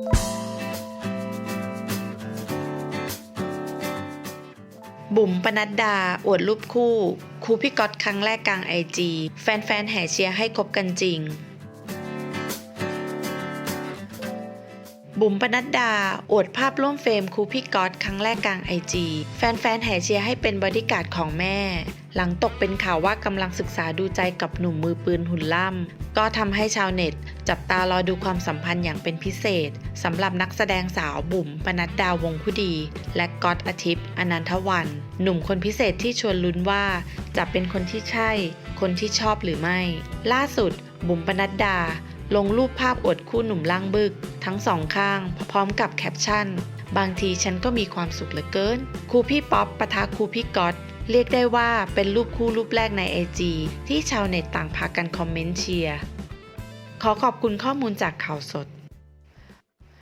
บุ๋มปนัดดา อวดรูปคู่ ครูพี่ก๊อตครั้งแรกกลางไอจีแฟนๆแห่เชียร์ให้คบกันจริง บุ๋มปนัดดา อวดภาพร่วมเฟรมครูพี่ก๊อตครั้งแรกกลางไอจีแฟนๆแห่เชียร์ให้เป็นบอดี้การ์ดของแม่ หลังตกเป็นข่าวว่ากำลังศึกษาดูใจกับหนุ่มมือปืนหุ่นล่ำ ก็ทำให้ชาวเน็ต จับตารอดูความสัมพันธ์อย่างเป็นพิเศษสำหรับนักแสดงสาวบุ๋มปนัดดาวงผู้ดี และก๊อตอาทิตย์อนันทวัน หนุ่มคนพิเศษที่ชวนลุ้นว่า จะเป็นคนที่ใช่ คนที่ชอบหรือไม่ ล่าสุดบุ๋มปนัดดา ลงรูปภาพอวดคู่หนุ่มล่างบึก ทั้งสองข้าง พร้อมกับแคปชั่น บางทีฉันก็มีความสุขเหลือเกิน ครูพี่ป๊อปปะทะครูพี่ก๊อตเรียกได้ว่าเป็นรูปคู่รูปแรกในไอจีที่ชาวเน็ตต่างพากันคอมเมนต์เชียร์ ขอขอบคุณข้อมูลจากข่าวสด